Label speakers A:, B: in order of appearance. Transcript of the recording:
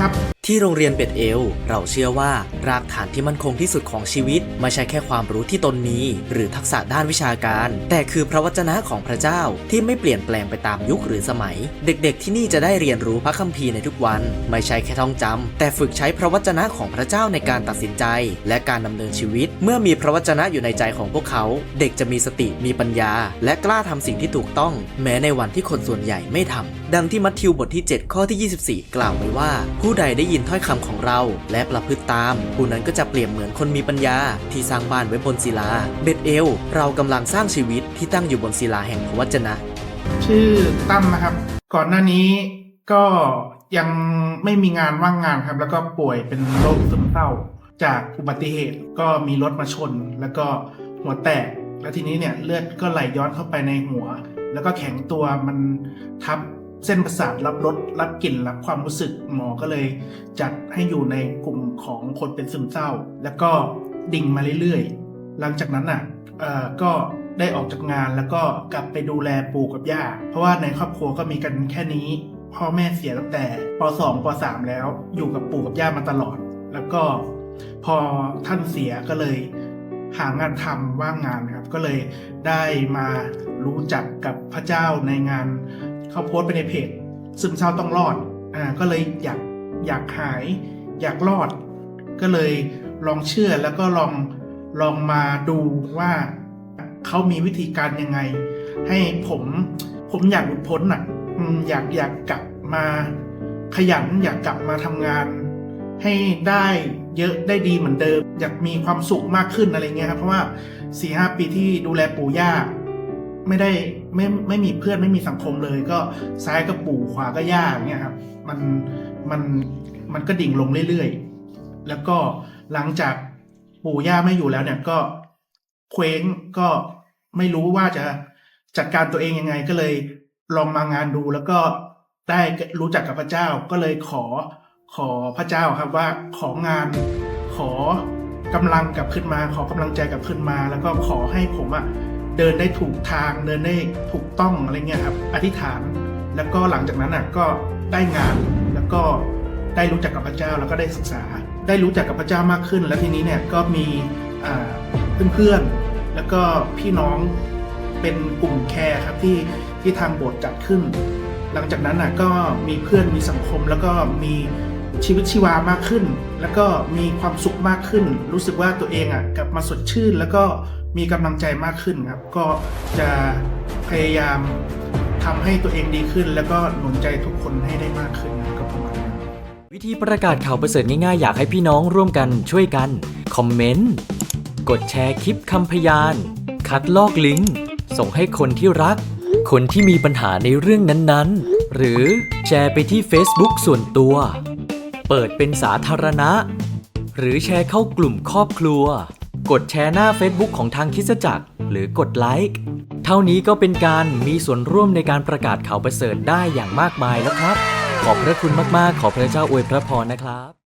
A: ครับ ที่โรงเรียนเบ็ดเอล เราเชื่อว่ารากฐานที่มั่นคงที่สุดของชีวิต ไม่ใช่แค่ความรู้ที่ตนมี หรือทักษะด้านวิชาการ แต่คือพระวจนะของพระเจ้าที่ไม่เปลี่ยนแปลงไปตามยุคหรือสมัย เด็กๆ ที่นี่จะได้เรียนรู้พระคัมภีร์ในทุกวัน ไม่ใช่แค่ท่องจำแต่ฝึกใช้พระวจนะของพระเจ้าในการตัดสินใจ และการดำเนินชีวิต เมื่อมีพระวจนะอยู่ในใจของพวกเขา เด็กจะมีสติมีปัญญา และกล้าทำสิ่งที่ถูกต้อง แม้ในวันที่คนส่วนใหญ่ไม่ทำดังที่มัทธิวบทที่ 7 ข้อที่ 24 กล่าวไว้ว่า ผู้ใดได้ยินถ้อยคำของเรา และประพฤติตาม ผู้นั้นก็จะเปรียบเหมือนคนมีปัญญา ที่สร้างบ้านไว้บนศิลา เบ็ดเอล เรากำลังสร้างชีวิตที่ตั้งอยู่บนศิลาแห่งพระวจนะ
B: ชื่อตั้มนะครับ ก่อนหน้านี้ก็ยังไม่มีงานว่างงานครับ แล้วก็ป่วยเป็นโรคซึมเศร้า จากอุบัติเหตุก็มีรถมาชน แล้วก็หัวแตก แล้วทีนี้เนี่ยเลือดก็ไหลย้อนเข้าไปในหัว แล้วก็แข็งตัวมันทับ เส้นประสาทรับรสรับกลิ่นรับความรู้สึกหมอก็เลย จัดให้อยู่ในกลุ่มของคนเป็นซึมเศร้า แล้วก็ดิ่งมาเรื่อยๆ หลังจากนั้นอะก็ได้ออกจากงานแล้วก็กลับไปดูแลปู่กับย่า เพราะว่าในครอบครัวก็มีกันแค่นี้ พ่อแม่เสียตั้งแต่ป .2 ป .3 แล้วอยู่กับปู่กับย่ามาตลอด แล้วก็พอท่านเสียก็เลย หางานทำว่างงานครับ ก็เลยได้มารู้จักกับพระเจ้าในงาน เขาโพสต์ไปในเพจซึมเศร้าต้องรอด อ่า ก็เลยอยากอยากหาย อยากรอด ก็เลยลองเชื่อแล้วก็ลองลองมาดูว่าเขามีวิธีการยังไง ให้ผมผมอยากหลุดพ้นอะอืมอยากอยากกลับมาขยันอยากกลับมาทำงาน ให้ได้เยอะได้ดีเหมือนเดิม อยากมีความสุขมากขึ้นอะไรเงี้ยครับเพราะว่าสี่ห้าปีที่ดูแลปู่ย่า ไม่ได้ไม่ไม่มีเพื่อนไม่มีสังคมเลย ก็ซ้ายก็ปู่ขวาก็ย่าอย่างเงี้ยครับมันมันมันก็ดิ่งลงเรื่อยๆ แล้วก็หลังจากปู่ย่าไม่อยู่แล้วเนี่ยก็เคว้งก็ไม่รู้ว่าจะจัดการตัวเองยังไงก็เลยลองมางานดูแล้วก็ได้รู้จักกับพระเจ้าก็เลยขอขอพระเจ้าครับว่าของานขอกำลังกลับขึ้นมา ขอกำลังใจกลับขึ้นมา แล้วก็ขอให้ผมอะ เดินได้ถูกทางเดินได้ถูกต้องอะไรเงี้ยครับอธิษฐาน แล้วก็หลังจากนั้นอะก็ได้งานแล้วก็ได้รู้จักกับพระเจ้าแล้วก็ได้ศึกษา ได้รู้จักกับพระเจ้ามากขึ้น แล้วทีนี้เนี่ยก็มีอ่าเพื่อนๆแล้วก็พี่น้องเป็นกลุ่มแคร์ครับที่ที่ทางโบสถ์จัดขึ้น หลังจากนั้นอะก็มีเพื่อนมีสังคมแล้วก็มี ชีวิตชีวามากขึ้น แล้วก็มีความสุขมากขึ้น รู้สึกว่าตัวเองอะกลับมาสดชื่น แล้วก็มีกำลังใจมากขึ้นครับ ก็จะพยายามทำให้ตัวเองดีขึ้น แล้วก็หนุนใจทุกคนให้ได้มากขึ้นกับก็ประมาณนั้น
C: วิธีประกาศข่าวประเสริฐง่ายๆ อยากให้พี่น้องร่วมกันช่วยกัน คอมเมนต์ กดแชร์คลิปคำพยาน คัดลอกลิงก์ ส่งให้คนที่รัก คนที่มีปัญหาในเรื่องนั้นๆ หรือแชร์ไปที่ Facebook ส่วนตัว เปิดเป็นสาธารณะ หรือแชร์เข้ากลุ่มครอบครัว กดแชร์หน้า Facebook ของทางคิดจักร หรือกดไลค์เท่านี้ก็เป็นการมีส่วนร่วมในการประกาศข่าวประเสริฐได้อย่างมากมายแล้วครับ ขอบพระคุณมากๆ ขอพระเจ้าอวยพระพรนะครับ